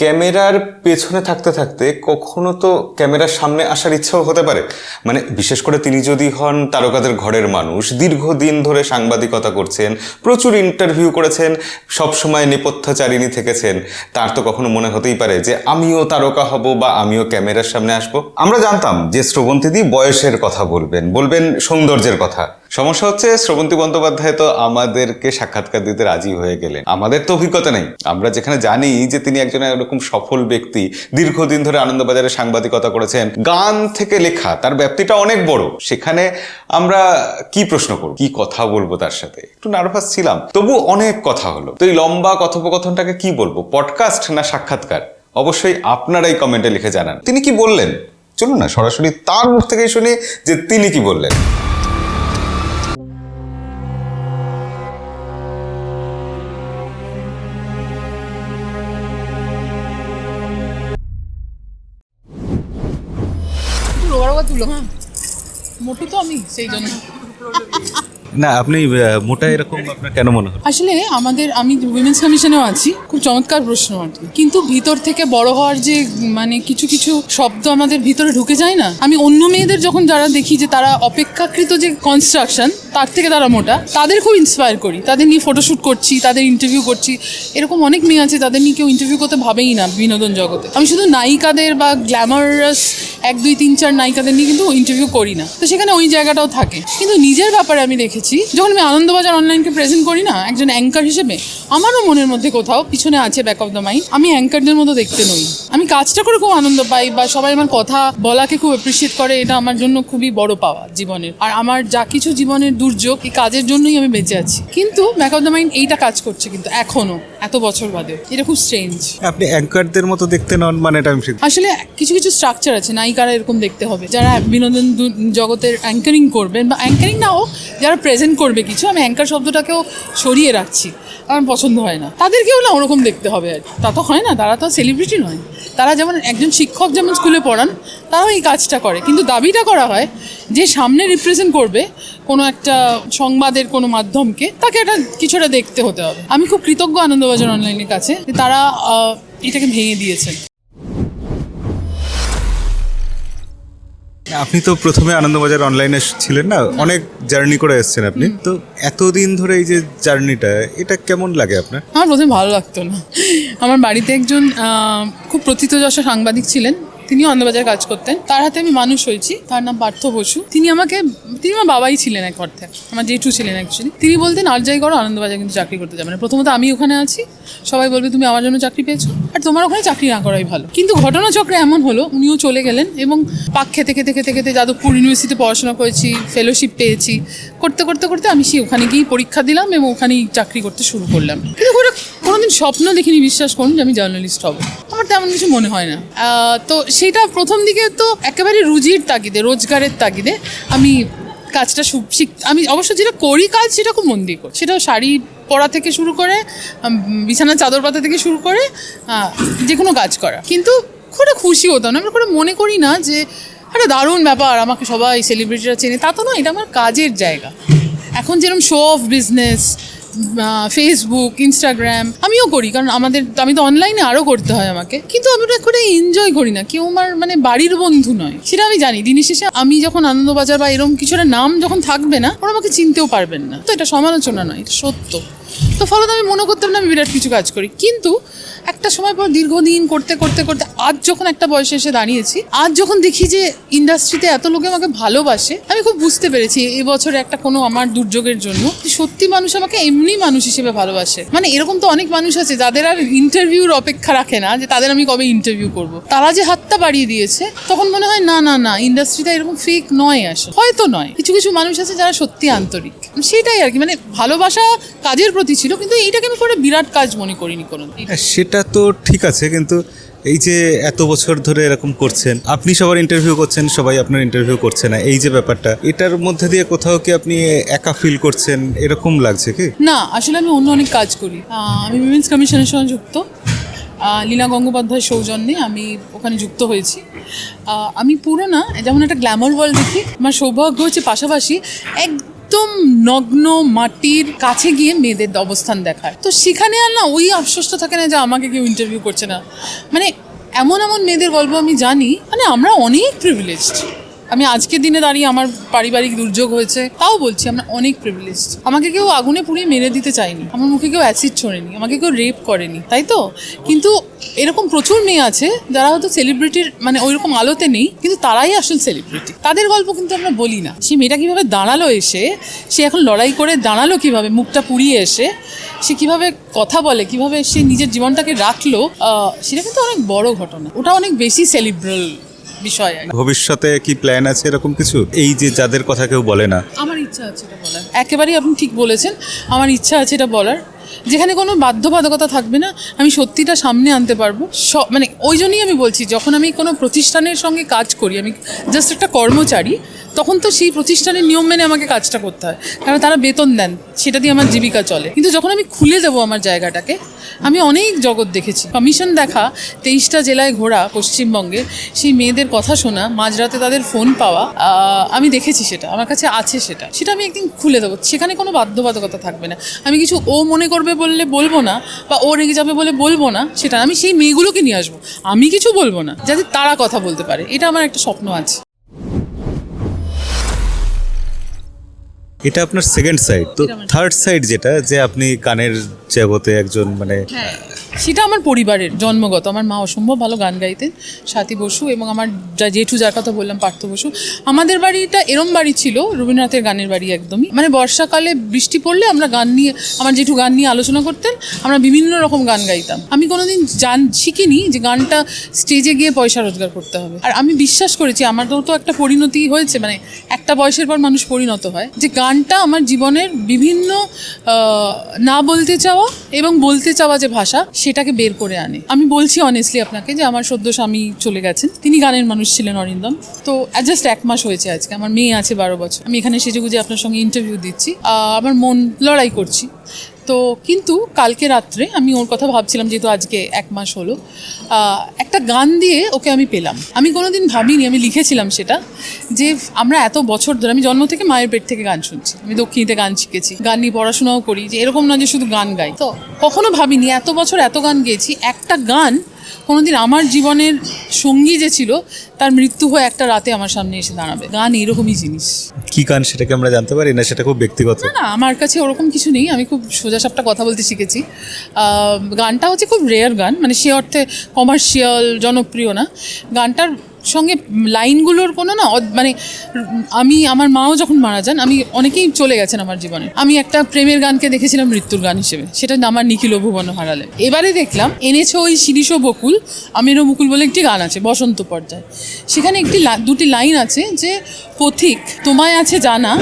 ক্যামেরার পেছনে থাকতে থাকতে কখনো তো ক্যামেরার সামনে আসার ইচ্ছাও হতে পারে। মানে বিশেষ করে তিনি যদি হন তারকাদের ঘরের মানুষ, দীর্ঘদিন ধরে সাংবাদিকতা করছেন, প্রচুর ইন্টারভিউ করেছেন, সবসময় নেপথ্যচারিণী থেকেছেন, তার তো কখনো মনে হতেই পারে যে আমিও তারকা হব বা আমিও ক্যামেরার সামনে আসব। আমরা জানতাম যে শ্রবন্তীদি বয়সের কথা বলবেন বলবেন সৌন্দর্যের কথা। সমস্যা হচ্ছে, শ্রবন্তী বন্দ্যোপাধ্যায় তো আমাদেরকে সাক্ষাৎকার দিতে রাজি হয়ে গেলেন। আমাদের তো অভিজ্ঞতা নেই। আমরা যেখানে জানি যে তিনি একজন এরকম সফল ব্যক্তি, দীর্ঘদিন ধরে আনন্দবাজারে সাংবাদিকতা করেছেন। গান থেকে লেখা, তার ব্যাপ্তিটা অনেক বড়। সেখানে আমরা কি প্রশ্ন করব, কি কথা বলব তার সাথে? একটু নার্ভাস ছিলাম। তবু অনেক কথা হলো। তো এই লম্বা কথোপকথনটাকে কি বলব পডকাস্ট না সাক্ষাৎকার? অবশ্যই আপনারাই কমেন্টে লিখে জানান। তিনি কি বললেন? চলুন না, সরাসরি তার মুখ থেকেই শুনি যে তিনি কি বললেন। রোগা তুলো। হ্যাঁ। মোটু তো আমি সেই জন্য। না, আপনি মোটা এরকম কেন মনে হলো আসলে আমাদের, আমি উইমেন্স কমিশনেও আছি, খুব চমৎকার প্রশ্ন আর কিন্তু ভিতর থেকে বড় হওয়ার যে মানে কিছু কিছু শব্দ আমাদের ভিতরে ঢুকে যায় না। আমি অন্য মেয়েদের যখন যারা দেখি যে তারা অপেক্ষাকৃত যে কনস্ট্রাকশন তার থেকে তারা মোটা, তাদের খুব ইন্সপায়ার করি। তাদের নিয়ে ফটোশ্যুট করছি, তাদের ইন্টারভিউ করছি। এরকম অনেক মেয়ে আছে, তাদের নিয়ে কেউ ইন্টারভিউ করতে ভাবেই না বিনোদন জগতে। আমি শুধু নায়িকাদের বা গ্ল্যামারাস এক, দুই, তিন, চার নায়িকাদের নিয়ে কিন্তু ইন্টারভিউ করি না। তো সেখানে ওই জায়গাটাও থাকে। কিন্তু নিজের ব্যাপারে আমি দেখেছি যখন আমি আনন্দবাজার অনলাইনকে প্রেজেন্ট করি না, একজন অ্যাঙ্কার হিসেবে, আমারও মনের মধ্যে কোথাও পিছনে আছে ব্যাক অফ দ্য মাইন্ড আমি অ্যাঙ্কারদের মতো দেখতে নই। আমি কাজটা করে খুব আনন্দ পাই বা সবাই আমার কথা বলাকে খুব অ্যাপ্রিসিয়েট করে এটা আমার জন্য খুবই বড় পাওয়া জীবনের। আর আমার যা কিছু জীবনের দুর্যোগ এই কাজের জন্যই আমি বেঁচে আছি। কিন্তু ম্যাক অফ দ্য মাইন্ড এইটা কাজ করছে কিন্তু এখনও এত বছর বাদে। এটা খুব স্ট্রেঞ্জ আপনি অ্যাঙ্কারদের মতো দেখতে নন মানে এটা আমি আসলে কিছু কিছু স্ট্রাকচার আছে নায়িকারা এরকম দেখতে হবে। যারা বিনোদন জগতের অ্যাঙ্কারিং করবেন বা অ্যাঙ্কারিং নাও যারা প্রেজেন্ট করবে কিছু আমি অ্যাঙ্কার শব্দটাকেও সরিয়ে রাখছি। আমার পছন্দ হয় না। তাদেরকেও না ওরকম দেখতে হবে আর কি। তা তো হয় না তারা তো সেলিব্রিটি নয়। তারা যেমন একজন শিক্ষক যেমন স্কুলে পড়ান, তারাও এই কাজটা করে। কিন্তু দাবিটা করা হয় যে সামনে রিপ্রেজেন্ট করবে কোনো একটা সংবাদের কোনো মাধ্যমকে, তাকে একটা কিছুটা দেখতে হতে হবে। আমি খুব কৃতজ্ঞ আনন্দবাজার অনলাইনের কাছে তারা এটাকে ভেঙে দিয়েছে আপনি তো প্রথমে আনন্দবাজার অনলাইনে ছিলেন না? অনেক জার্নি করে এসেছেন আপনি। তো এতদিন ধরে এই যে জার্নিটা এটা কেমন লাগে আপনার? আমার প্রথমে ভালো লাগতো না। আমার বাড়িতে একজন খুব প্রথিতযশা সাংবাদিক ছিলেন। তিনি আনন্দবাজার কাজ করতেন। তার হাতে আমি মানুষ হয়েছি, তার নাম পার্থ বসু। তিনি আমাকে, তিনি আমার বাবাই ছিলেন এক অর্থে, আমার জেঠু ছিলেন অ্যাকচুয়ালি তিনি বলতেন, আর যাই করো, আনন্দবাজার কিন্তু চাকরি করতে যাবে না। প্রথমত আমি ওখানে আছি, সবাই বলবে, তুমি আমার জন্য চাকরি পেয়েছ? আর তোমার ওখানে চাকরি না করাই ভালো। কিন্তু ঘটনাচক্রে এমন হলো, উনিও চলে গেলেন এবং পাক খেতে খেতে খেতে খেতে যাদবপুর ইউনিভার্সিটিতে পড়াশোনা করেছি ফেলোশিপ পেয়েছি। করতে করতে করতে আমি সেই ওখানে গিয়েই পরীক্ষা দিলাম এবং ওখানেই চাকরি করতে শুরু করলাম। কিন্তু কোনোদিন স্বপ্ন দেখিনি, বিশ্বাস করুন যে আমি জার্নালিস্ট হব। আমার তেমন কিছু মনে হয় না। তো সেটা প্রথম দিকে তো একেবারে রুজির তাগিদে, রোজগারের তাগিদে আমি কাজটা শিখ- আমি অবশ্য যেটা করি কাজ সেটা খুব মন দিয়ে করি। সেটাও শাড়ি পরা থেকে শুরু করে বিছানার চাদর পাতা থেকে শুরু করে যে কোনো কাজ করা। কিন্তু খুব খুশি হতাম না। আমি খুব মনে করি না যে একটা দারুণ ব্যাপার, আমাকে সবাই সেলিব্রিটিরা চেনে। তা তো না এটা আমার কাজের জায়গা। এখন যেরকম show off business Facebook Instagram আমিও করি, কারণ আমাদের, আমি তো অনলাইনে আরও করতে হয় আমাকে। কিন্তু আমি ওটা করে এনজয় করি না, কেউ আমার মানে বাড়ির বন্ধু নয়। সেটা আমি জানি, দিনের শেষে আমি যখন আনন্দবাজার বা এরকম কিছুটা নাম যখন থাকবে না, ওরা আমাকে চিনতেও পারবেন না। তো এটা সমালোচনা নয়, এটা সত্য। তো ফলত আমি মনে করতাম না আমি বিরাট কিছু কাজ করি। কিন্তু একটা সময় পর দীর্ঘদিন করতে করতে করতে, আজ যখন একটা বয়সে এসে দাঁড়িয়েছি, আজ যখন দেখি যে ইন্ডাস্ট্রিতে এত লোকে আমাকে ভালোবাসে, আমি খুব বুঝতে পেরেছি এবছর একটা কোনো আমার দুর্যোগের জন্য সত্যি মানুষ আমাকে এমনি মানুষ হিসেবে ভালোবাসে। মানে এরকম তো অনেক মানুষ আছে যাদের আর ইন্টারভিউর অপেক্ষা রাখে না যে তাদের আমি কবে ইন্টারভিউ করব। তারা যে হাতটা বাড়িয়ে দিয়েছে, তখন মনে হয় না না না ইন্ডাস্ট্রিটা এরকম ফেক নয় আসে হয়তো নয়। কিছু কিছু মানুষ আছে যারা সত্যি আন্তরিক। সেটাই আর কি। মানে ভালোবাসা কাজের প্রতি ছিল কিন্তু এইটাকে আমি করে বিরাট কাজ মনে করিনি কোনো হ্যাঁ, সেটা তো ঠিক আছে কিন্তু এই যে এত বছর ধরে এরকম করছেন আপনি সবার ইন্টারভিউ করছেন সবাই আপনার ইন্টারভিউ করছে না এই যে ব্যাপারটা এটার মধ্যে দিয়ে কোথাও কি আপনি একা ফিল করছেন? এরকম লাগছে কি? না আসলে আমি অন্য অনেক কাজ করি। আমি উইমেন্স কমিশনের সঙ্গে যুক্ত। লীনা গঙ্গোপাধ্যায় সৌজন্যে আমি ওখানে যুক্ত হয়েছি। আমি পুরো না যেমন একটা গ্ল্যামার ওয়ার্ল্ড দেখি আমার সৌভাগ্য হচ্ছে পাশাপাশি এক একদম নগ্ন মাটির কাছে গিয়ে মেয়েদের অবস্থান দেখায়। তো সেখানে আর না ওই আশ্বস্ত থাকে না যে আমাকে কেউ ইন্টারভিউ করছে না। মানে এমন এমন মেয়েদের গল্প আমি জানি মানে আমরা অনেক প্রিভিলেজড আমি আজকের দিনে দাঁড়িয়ে আমার পারিবারিক দুর্যোগ হয়েছে, তাও বলছি আমরা অনেক প্রিভিলেজড আমাকে কেউ আগুনে পুড়িয়ে মেরে দিতে চায়নি, আমার মুখে কেউ অ্যাসিড ছোড়েনি, আমাকে কেউ রেপ করেনি, তাই তো? কিন্তু এরকম প্রচুর মেয়ে আছে, যারা হয়তো সেলিব্রিটির মানে ওই রকম আলোতে নেই, কিন্তু তারাই আসল সেলিব্রিটি তাদের গল্প কিন্তু আমরা বলি না। সে মেয়েটা কীভাবে দাঁড়াল এসে, সে এখন লড়াই করে দাঁড়াল কীভাবে, মুখটা পুড়িয়ে এসে, সে কীভাবে কথা বলে, কীভাবে সে নিজের জীবনটাকে রাখল সেটা কিন্তু অনেক বড় ঘটনা। ওটা অনেক বেশি সেলিব্রাল বিষয়। ভবিষ্যতে কি প্ল্যান আছে এরকম কিছু? এই যে যাদের কথা কেউ বলে না। আমার ইচ্ছা আছে এটা বলার। একেবারেই আপনি ঠিক বলেছেন। আমার ইচ্ছা আছে এটা বলার। যেখানে কোনো বাধ্যবাধকতা থাকবে না আমি সত্যিটা সামনে আনতে পারব। সব মানে ওই জন্যই আমি বলছি যখন আমি কোনো প্রতিষ্ঠানের সঙ্গে কাজ করি আমি জাস্ট একটা কর্মচারী তখন তো সেই প্রতিষ্ঠানের নিয়ম মেনে আমাকে কাজটা করতে হয়। কারণ তারা বেতন দেন সেটা দিয়ে আমার জীবিকা চলে। কিন্তু যখন আমি খুলে দেবো আমার জায়গাটাকে আমি অনেক জগৎ দেখেছি। কমিশন দেখা তেইশটা জেলায় ঘোরা পশ্চিমবঙ্গে সেই মেয়েদের কথা শোনা, মাঝরাতে তাদের ফোন পাওয়া আমি দেখেছি সেটা, আমার কাছে আছে সেটা। সেটা আমি একদিন খুলে দেবো। সেখানে কোনো বাধ্যবাধকতা থাকবে না। আমি কিছু ও মনে করবে বললে বলব না, বা ও রেগে যাবে বলে বলব না, সেটা আমি সেই মেয়েগুলোকে নিয়ে আসব। আমি কিছু বলব না, যাতে তারা কথা বলতে পারে। এটা আমার একটা স্বপ্ন আছে। এটা আপনার সেকেন্ড সাইড তো থার্ড সাইড যেটা যে আপনি কানের জগতে একজন মানে হ্যাঁ। সেটা আমার পরিবারের, জন্মগত। আমার মা অসম্ভব ভালো গান গাইতেন, সাথী বসু এবং আমার যা জেঠু যার কথা বললাম, পার্থ বসু। আমাদের বাড়িটা এরম বাড়ি ছিল, রবীন্দ্রনাথের গানের বাড়ি একদমই। মানে বর্ষাকালে বৃষ্টি পড়লে আমরা গান নিয়ে, আমার জেঠু গান নিয়ে আলোচনা করতেন, আমরা বিভিন্ন রকম গান গাইতাম। আমি কোনোদিন জান, শিখিনি যে গানটা স্টেজে গিয়ে পয়সা রোজগার করতে হবে। আর আমি বিশ্বাস করেছি, আমারও তো একটা পরিণতি হয়েছে মানে একটা বয়সের পর মানুষ পরিণত হয়। যে গানটা আমার জীবনের বিভিন্ন না বলতে চাওয়া এবং বলতে চাওয়া যে ভাষা, সেটাকে বের করে আনে। আমি বলছি অনেস্টলি আপনাকে যে আমার সদ্য স্বামী চলে গেছেন। তিনি গানের মানুষ ছিলেন অরিন্দম। তো জাস্ট এক মাস হয়েছে আজকে। আমার মেয়ে আছে বারো বছর। আমি এখানে সেজেগুজে আপনার সঙ্গে ইন্টারভিউ দিচ্ছি। আমার মন লড়াই করছি। তো কিন্তু কালকে রাত্রে আমি ওর কথা ভাবছিলাম, যেহেতু আজকে এক মাস হলো একটা গান দিয়ে ওকে আমি পেলাম। আমি কোনো দিন ভাবিনি, আমি লিখেছিলাম সেটা, যে আমরা এত বছর ধরে, আমি জন্ম থেকে মায়ের পেট থেকে গান শুনছি। আমি দক্ষিণীতে গান শিখেছি, গান নিয়ে পড়াশোনাও করি, যে এরকম না যে শুধু গান গাই। তো কখনো ভাবিনি, এত বছর এত গান গেয়েছি, একটা গান কোনোদিন আমার জীবনের সঙ্গী যে ছিল তার মৃত্যু হয়ে একটা রাতে আমার সামনে এসে দাঁড়াবে। গান এরকমই জিনিস। কি গান সেটাকে আমরা জানতে পারি না? সেটা খুব ব্যক্তিগত। না আমার কাছে ওরকম কিছু নেই। আমি খুব সোজাসাপটা কথা বলতে শিখেছি। গানটা হচ্ছে খুব রেয়ার গান। মানে সে অর্থে কমার্শিয়াল জনপ্রিয় না। গানটার সঙ্গে লাইনগুলোর কোনো না মানে আমি, আমার মাও যখন মারা যান, আমি অনেকেই চলে গেছেন আমার জীবনে। আমি একটা প্রেমের গানকে দেখেছিলাম মৃত্যুর গান হিসেবে। সেটা আমার নিখিল ভুবন হারালে এবারে দেখলাম, এনেছো ওই শিরিষ বকুল, আমিরও মুকুল বলে একটি গান আছে, বসন্ত পর্যায়ে। সেখানে একটি দুটি লাইন আছে যে, পথিক, তোমায় আছে জানা,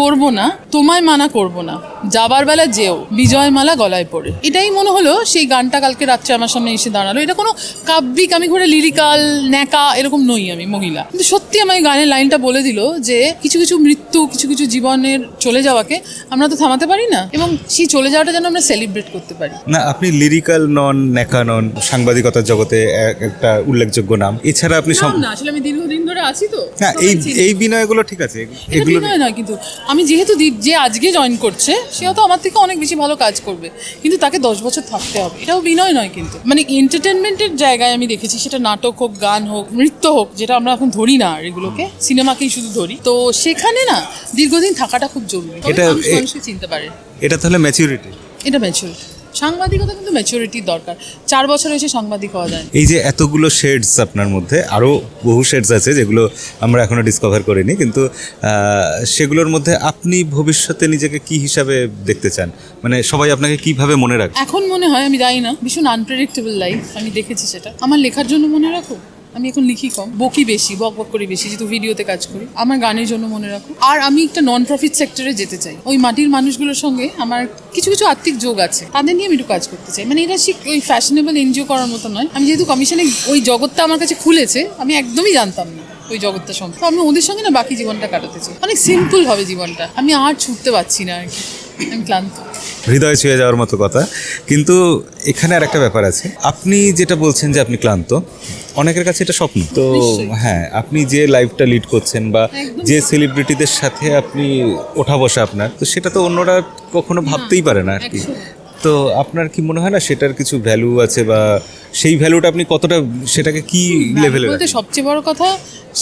করব না, তোমায় মানা করব না, যাবার বেলা যেও, বিজয়মালা গলায় পড়ে। এটাই মনে হলো সেই গানটা কালকে রাত্রে আমার সামনে এসে দাঁড়াল। এটা কোনো কাব্যিক, আমি ঘুরে লিরিকাল, ন্যাকা, এরকম নই আমি মহিলা। কিন্তু সত্যি আমার গানের লাইনটা বলে দিল যে কিছু কিছু মৃত্যু কিছু কিছু জীবনের চলে যাওয়াকে আমরা তো থামাতে পারি না এবং সেই চলে যাওয়াটা যেন আমরা সেলিব্রেট করতে পারি। না আপনি লিরিক্যাল নন নেকা নন সাংবাদিকতার জগতে এক- একটা উল্লেখযোগ্য নাম। এছাড়া আপনি না আসলে আমি দীর্ঘদিন ধরে আছি তো হ্যাঁ এই এই বিনয়গুলো ঠিক আছে এগুলো নয় কিন্তু আমি যেহেতু যে আজকে জয়েন করছে সেও তো আমার থেকে অনেক বেশি ভালো কাজ করবে। কিন্তু তাকে দশ বছর থাকতে হবে। এটাও বিনয় নয় কিন্তু। মানে এন্টারটেনমেন্টের জায়গায় আমি দেখেছি সেটা নাটক হোক গান হোক নৃত্য হোক যেটা আমরা এখন ধরি না আর এগুলোকে সিনেমাকেই শুধু ধরি। তো সেখানে না দীর্ঘদিন থাকাটা খুব জরুরি। এটা- মানুষ মানুষকে চিনতে পারে। এটা তাহলে ম্যাচিউরিটি এটা ম্যাচিউরিটি সাংবাদিকতা কিন্তু ম্যাচুরিটির দরকার। চার বছর এসে সাংবাদিক হওয়া যায় এই যে এতগুলো শেডস আপনার মধ্যে আরও বহু শেডস আছে যেগুলো আমরা এখনও ডিসকভার করিনি কিন্তু সেগুলোর মধ্যে আপনি ভবিষ্যতে নিজেকে কি হিসাবে দেখতে চান? মানে সবাই আপনাকে কীভাবে মনে রাখে এখন মনে হয় আমি জানি না ভীষণ আনপ্রেডিক্টেবল লাইফ আমি দেখেছি সেটা। আমার লেখার জন্য মনে রাখো? আমি এখন লিখি কম, বকি বেশি, বক বক করি বেশি, যেহেতু ভিডিওতে কাজ করি। আমার গানের জন্য মনে রাখো। আর আমি একটা নন প্রফিট সেক্টরে যেতে চাই। ওই মাটির মানুষগুলোর সঙ্গে আমার কিছু কিছু আর্থিক যোগ আছে। তাদের নিয়ে আমি একটু কাজ করতে চাই। মানে এটা ঠিক ওই ফ্যাশনেবল এনজিও করার মতো নয়। আমি যেহেতু কমিশনে ওই জগৎটা আমার কাছে খুলেছে, আমি একদমই জানতাম না ওই জগৎটা তো আমি ওদের সঙ্গে না বাকি জীবনটা কাটাতে চাই। অনেক সিম্পল হবে জীবনটা। আমি আর ছুটতে পারছি না আর কি। আমি ক্লান্ত। হৃদয় ছুঁয়ে যাওয়ার মতো কথা। কিন্তু এখানে আর একটা ব্যাপার আছে। আপনি যেটা বলছেন যে আপনি ক্লান্ত অনেকের কাছে এটা স্বপ্ন। তো হ্যাঁ আপনি যে লাইফটা লিড করছেন বা যে সেলিব্রিটিদের সাথে আপনি ওঠা বসা আপনার তো সেটা তো অন্যরা কখনো ভাবতেই পারে না আর কি। তো আপনার কি মনে হয় না সেটার কিছু ভ্যালু আছে বা সেই ভ্যালুটা আপনি কতটা সেটাকে কি লেভেলে বলতে সবচেয়ে বড় কথা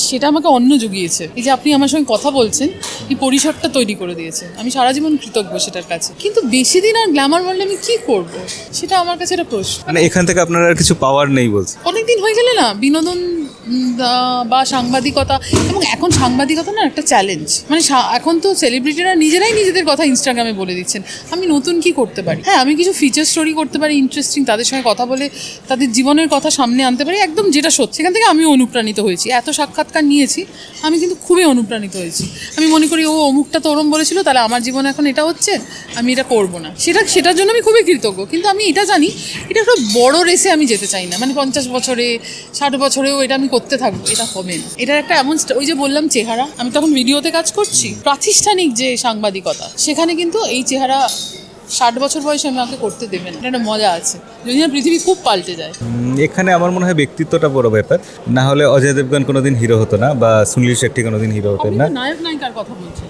সেটা আমাকে অন্য জুগিয়েছে। এই যে আপনি আমার সঙ্গে কথা বলছেন এই পরিসরটা তৈরি করে দিয়েছে আমি সারা জীবন কৃতজ্ঞ সেটার কাছে। কিন্তু বেশি দিন আর গ্ল্যামার বললে আমি কি করব? সেটা আমার কাছে একটা প্রশ্ন। মানে এখান থেকে আপনার আর কিছু পাওয়ার নেই বলছে। অনেকদিন হয়ে গেলে না বিনোদন বা সাংবাদিকতা এবং এখন সাংবাদিকতা না একটা চ্যালেঞ্জ মানে এখন তো সেলিব্রিটিরা নিজেরাই নিজেদের কথা ইনস্টাগ্রামে বলে দিচ্ছেন। আমি নতুন কি করতে পারি? হ্যাঁ আমি কিছু ফিচার স্টোরি করতে পারি ইন্টারেস্টিং তাদের সঙ্গে কথা বলে, তাদের জীবনের কথা সামনে আনতে পারি, একদম যেটা সত্যি। সেখান থেকে আমি অনুপ্রাণিত হয়েছি। এত সাক্ষাৎকার নিয়েছি, আমি কিন্তু খুবই অনুপ্রাণিত হয়েছি। আমি মনে করি, ও, অমুকটা তো ওরম বলেছিল, তাহলে আমার জীবনে এখন এটা হচ্ছে, আমি এটা করব না। সেটা, সেটার জন্য আমি খুবই কৃতজ্ঞ। কিন্তু আমি এটা জানি, এটা একটা বড় রেসে আমি যেতে চাই না। মানে পঞ্চাশ বছরে, ষাট বছরেও এটা আমি করতে থাকব এটা হবে না। এটার একটা এমন ওই যে বললাম চেহারা আমি তখন ভিডিওতে কাজ করছি প্রাতিষ্ঠানিক যে সাংবাদিকতা সেখানে কিন্তু এই চেহারা ষাট বছর বয়সে আমাকে করতে দেবে না। এটা একটা মজা আছে। যদি না পৃথিবী খুব পাল্টে যায়। এখানে আমার মনে হয় ব্যক্তিত্বটা বড় ব্যাপার। না হলে অজয় দেবগান কোনোদিন হিরো হতো না বা সুনীল শেট্টি কোনোদিন হিরো হতেন না। নায়ক নায়িকার কথা বলছি।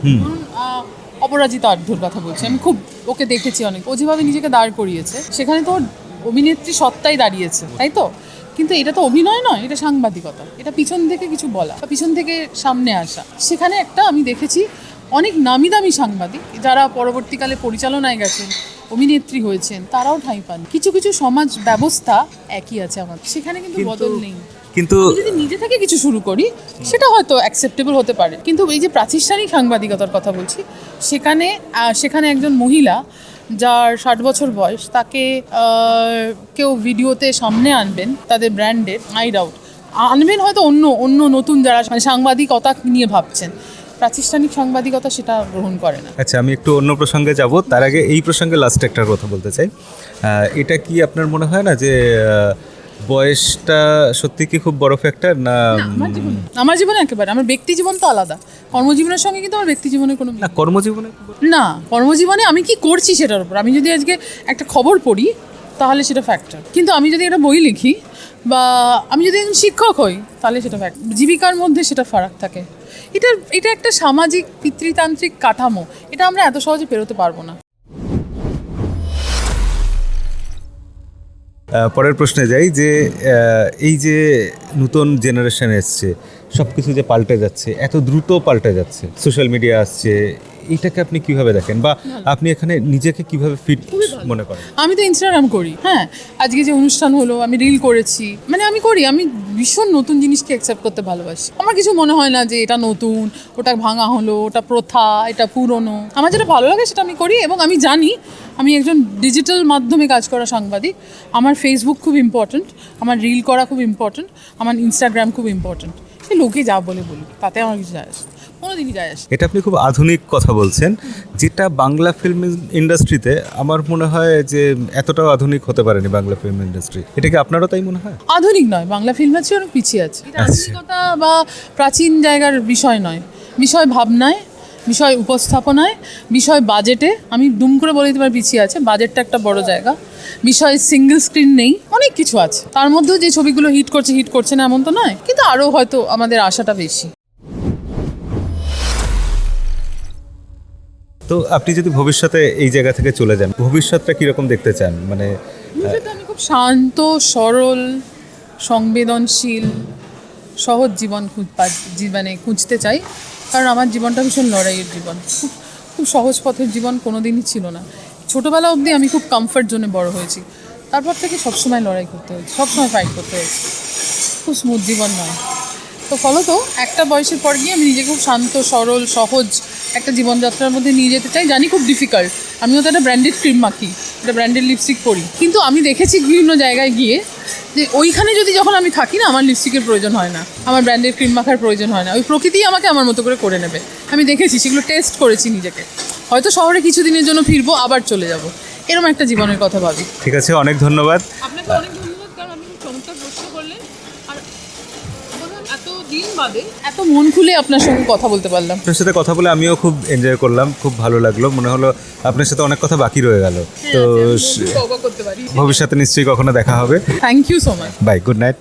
অপরাজিতা আঢ্যর কথা বলছি। আমি খুব ওকে দেখেছি অনেক। ও যেভাবে নিজেকে দাঁড় করিয়েছে সেখানে তো অভিনেত্রী সত্তাই দাঁড়িয়েছে তাই তো? কিন্তু এটা তো অভিনয় নয় এটা সাংবাদিকতা। এটা পিছন থেকে কিছু বলা পিছন থেকে সামনে আসা। সেখানে একটা আমি দেখেছি অনেক নামি দামি সাংবাদিক যারা পরবর্তীকালে পরিচালনায় গেছেন অভিনেত্রী হয়েছেন তারাও ঠাঁই পান। কিছু কিছু সমাজ ব্যবস্থা একই আছে আমার। সেখানে কিন্তু বদল নেই। কিন্তু যদি নিজে থেকে কিছু শুরু করি সেটা হয়তো অ্যাকসেপ্টেবল হতে পারে। কিন্তু এই যে প্রাতিষ্ঠানিক সাংবাদিকতার কথা বলছি সেখানে সেখানে একজন মহিলা যার ষাট বছর বয়স, তাকে কেউ ভিডিওতে সামনে আনবেন, তাদের ব্র্যান্ডের, আই ডাউট। আনবেন হয়তো অন্য অন্য নতুন যারা মানে সাংবাদিকতা নিয়ে ভাবছেন। প্রাতিষ্ঠানিক সাংবাদিকতা সেটা গ্রহণ করে না। আচ্ছা আমি একটু অন্য প্রসঙ্গে যাব। তার আগে এই প্রসঙ্গে লাস্ট একটা কথা বলতে চাই। এটা কি আপনার মনে হয় না যে বয়সটা সত্যি কি খুব বড় ফ্যাক্টর না আমার জীবনে আমার জীবনে একেবারে আমার ব্যক্তি জীবন তো আলাদা। কর্মজীবনের সঙ্গে কিন্তু আমার ব্যক্তি জীবনে কোনো না কর্মজীবনে না কর্মজীবনে আমি কি করছি সেটার উপর? আমি যদি আজকে একটা খবর পড়ি তাহলে সেটা ফ্যাক্টর কিন্তু আমি যদি একটা বই লিখি বা আমি যদি একজন শিক্ষক হই তাহলে সেটা ফ্যাক্টর জীবিকার মধ্যে সেটা ফারাক থাকে। এটা এটা একটা সামাজিক পিতৃতান্ত্রিক কাঠামো। এটা আমরা এত সহজে পেরোতে পারব না। পরের প্রশ্নে যাই যে এই যে নতুন জেনারেশন এসছে সব কিছু যে পাল্টে যাচ্ছে এত দ্রুত পাল্টে যাচ্ছে সোশ্যাল মিডিয়া আসছে এটাকে আপনি কীভাবে দেখেন? বা আপনি এখানে নিজেকে কীভাবে ফিট মনে করেন? আমি তো ইনস্টাগ্রাম করি হ্যাঁ। আজকে যে অনুষ্ঠান হলো আমি রিল করেছি মানে আমি করি আমি ভীষণ নতুন জিনিসকে অ্যাকসেপ্ট করতে ভালোবাসি। আমার কিছু মনে হয় না যে এটা নতুন ওটা ভাঙা হলো ওটা প্রথা এটা পুরনো। আমার যেটা ভালো লাগে সেটা আমি করি এবং আমি জানি আমি একজন ডিজিটাল মাধ্যমে কাজ করা সাংবাদিক। আমার ফেসবুক খুব ইম্পর্ট্যান্ট আমার রিল করা খুব ইম্পর্ট্যান্ট আমার ইনস্টাগ্রাম খুব ইম্পর্ট্যান্ট সে লোকে যা বলে বলুক তাতে আমার কিছু যায় আসে কোনো দিনই যায় আসে এটা আপনি খুব আধুনিক কথা বলছেন। যেটা বাংলা ফিল্ম ইন্ডাস্ট্রিতে আমার মনে হয় যে এতটাও আধুনিক হতে পারেনি বাংলা ফিল্ম ইন্ডাস্ট্রি এটা কি আপনারও তাই মনে হয়? আধুনিক নয় বাংলা ফিল্ম আছে অনেক পিছিয়ে আছে। এটা আধুনিকতা বা প্রাচীন জায়গার বিষয় নয়। বিষয় ভাবনায় বিষয় উপস্থাপনায় বিষয় বাজেটে আমি দুম করে বলে দিতে পারি পিছিয়ে আছে বাজেটটা একটা বড় জায়গা। বিষয় সিঙ্গেল স্ক্রিন নেই অনেক কিছু আছে। তার মধ্যেও যে ছবিগুলো হিট করছে হিট করছে না এমন তো নয় কিন্তু আরও হয়তো আমাদের আশাটা বেশি। তো আপনি যদি ভবিষ্যতে এই জায়গা থেকে চলে যান ভবিষ্যৎটা কীরকম দেখতে চান? মানে আমি খুব শান্ত সরল সংবেদনশীল সহজ জীবন খুঁজ জীবনে খুঁজতে চাই। কারণ আমার জীবনটা ভীষণ লড়াইয়ের জীবন। খুব খুব সহজ পথের জীবন কোনো দিনই ছিল না। ছোটোবেলা অবধি আমি খুব কমফর্ট জোনে বড় হয়েছি। তারপর থেকে সবসময় লড়াই করতে হয়েছে, সবসময় ফাইট করতে হয়েছে। খুব স্মুথ জীবন নয় তো ফলত একটা বয়সের পর গিয়ে আমি নিজেকে খুব শান্ত, সরল, সহজ একটা জীবনযাত্রার মধ্যে নিয়ে যেতে চাই, জানি খুব ডিফিকাল্ট আমিও তো একটা ব্র্যান্ডেড ক্রিম মাখি, একটা ব্র্যান্ডেড লিপস্টিক পরি। কিন্তু আমি দেখেছি বিভিন্ন জায়গায় গিয়ে যে ওইখানে যদি যখন আমি থাকি না আমার লিপস্টিকের প্রয়োজন হয় না। আমার ব্র্যান্ডের ক্রিম মাখার প্রয়োজন হয় না। ওই প্রকৃতিই আমাকে আমার মতো করে করে নেবে। আমি দেখেছি সেগুলো টেস্ট করেছি নিজেকে। হয়তো শহরে কিছুদিনের জন্য ফিরবো আবার চলে যাব। এরকম একটা জীবনের কথা ভাবি। ঠিক আছে অনেক ধন্যবাদ। বাদে এত মন খুলে আপনার সঙ্গে কথা বলতে পারলাম। আপনার সাথে কথা বলে আমিও খুব এনজয় করলাম খুব ভালো লাগল। মনে হলো আপনার সাথে অনেক কথা বাকি রয়ে গেল। তো করতে পারি। ভবিষ্যতে নিশ্চয়ই কখনো দেখা হবে। Thank you so much bye good night